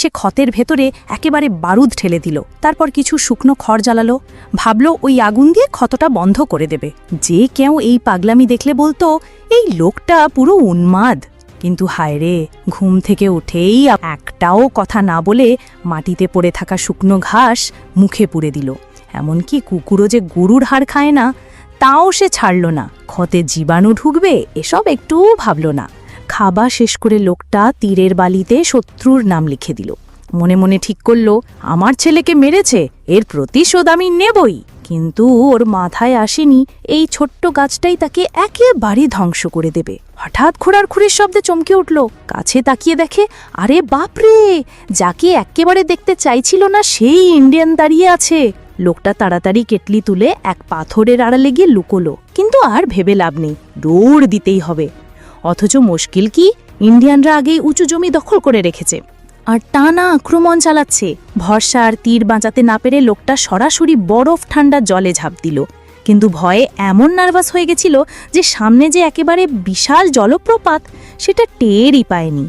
সে ক্ষতের ভেতরে একেবারে বারুদ ঠেলে দিল। তারপর কিছু শুকনো খড় জ্বালালো। ভাবল ওই আগুন দিয়ে ক্ষতটা বন্ধ করে দেবে। যে কেউ এই পাগলামি দেখলে বলতো, এই লোকটা পুরো উন্মাদ। কিন্তু হায় রে, ঘুম থেকে উঠেই একটাও কথা না বলে মাটিতে পড়ে থাকা শুকনো ঘাস মুখে পুড়ে দিল। এমনকি কুকুরও যে গরুর হাড় খায় না, তাও সে ছাড়ল না। ক্ষতে জীবাণু ঢুকবে, এসব একটুও ভাবল না। খাবা শেষ করে লোকটা তীরের বালিতে শত্রুর নাম লিখে দিল। মনে মনে ঠিক করল, আমার ছেলেকে মেরেছে, এর প্রতিশোধ আমি নেবই। কিন্তু ওর মাথায় আসেনি, এই ছোট্ট গাছটাই তাকে একেবারে ধ্বংস করে দেবে। হঠাৎ ঘোড়ার খুঁড়ির শব্দে চমকে উঠল, কাছে তাকিয়ে দেখে, আরে বাপরে! যাকে একেবারে দেখতে চাইছিল না, সেই ইন্ডিয়ান দাঁড়িয়ে আছে। লোকটা তাড়াতাড়ি কেটলি তুলে এক পাথরের আড়ালে গিয়ে লুকোলো। কিন্তু আর ভেবে লাভ নেই, দৌড় দিতেই হবে। অথচ মুশকিল কি? ইন্ডিয়ানরা আগেই উঁচু জমি দখল করে রেখেছে। আর টানা আক্রমণ চালাচ্ছে। ভরসা আর তীর বাঁচাতে না পেরে লোকটা সরাসরি বরফ ঠান্ডা জলে ঝাঁপ দিল। কিন্তু ভয়ে এমন নার্ভাস হয়ে গেছিল যে সামনে যে একেবারে বিশাল জলপ্রপাত, সেটা টেরই পায়নি।